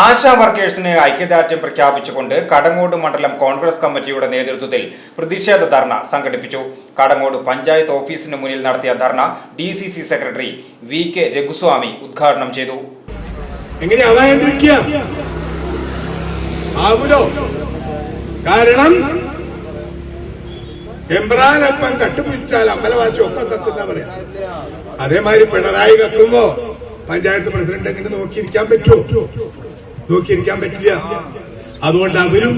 ആശാ വർക്കേഴ്സിന് ഐക്യദാർഢ്യം പ്രഖ്യാപിച്ചുകൊണ്ട് കടങ്ങോട് മണ്ഡലം കോൺഗ്രസ് കമ്മിറ്റിയുടെ നേതൃത്വത്തിൽ പ്രതിഷേധ ധർണ സംഘടിപ്പിച്ചു. കടങ്ങോട് പഞ്ചായത്ത് ഓഫീസിന് മുന്നിൽ നടത്തിയ dharna D C C secretary V K Raghuswamy ഉദ്ഘാടനം ചെയ്തു. കാരണം എംബ്രാനൊപ്പം കട്ടുപിടിച്ചാൽ അമ്പലവാസി ഒക്കെ കത്തുന്ന അതേമാതിരി പിണറായി കത്തുമ്പോ പഞ്ചായത്ത് പ്രസിഡന്റ് എങ്ങനെ നോക്കിയിരിക്കാൻ പറ്റുമോ നോക്കിയിരിക്കാൻ പറ്റില്ല. അതുകൊണ്ട് അവരും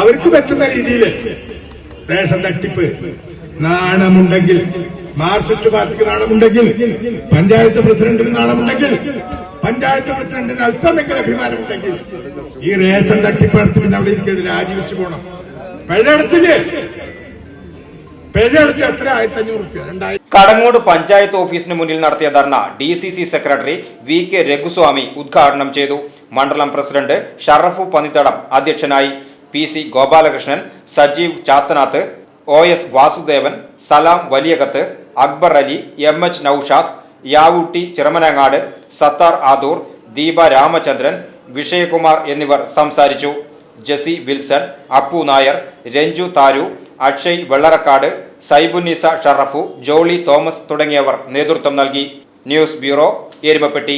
അവർക്ക് പറ്റുന്ന രീതിയിൽ റേഷൻ തട്ടിപ്പ് നാണമുണ്ടെങ്കിൽ മാർക്സിസ്റ്റ് പാർട്ടിക്ക് നാണമുണ്ടെങ്കിൽ പഞ്ചായത്ത് പ്രസിഡന്റിന് നാണമുണ്ടെങ്കിൽ പഞ്ചായത്ത് പ്രസിഡന്റിന് അല്പമെങ്കിലും അഭിമാനമുണ്ടെങ്കിൽ ഈ റേഷൻ തട്ടിപ്പ് നടത്തി പിന്നെ അവിടെ ഇരിക്കുന്നത് രാജിവെച്ച് പോകണം പിഴയടത്തില്ലേ? എത്ര? കടങ്ങോട് പഞ്ചായത്ത് ഓഫീസിന് മുന്നിൽ നടത്തിയ dharna D C C secretary V K Raghuswami ഉദ്ഘാടനം ചെയ്തു. മണ്ഡലം പ്രസിഡന്റ് ഷറഫു പന്നിത്തടം അധ്യക്ഷനായി P C Gopalakrishnan Sajeev Chathanath O S Vasudevan Salam Valiyakath Akbar Ali M H Naushad Yavootty Chiramanangad Sathar Adoor Deepa Ramachandran Vishayakumar എന്നിവർ സംസാരിച്ചു. Jessy Wilson Appu Nair Renju Tharu Akshay Vellarakkad Saibunnisa Sharafu Jolly Thomas തുടങ്ങിയവർ നേതൃത്വം നൽകി. News bureau Erumapetty.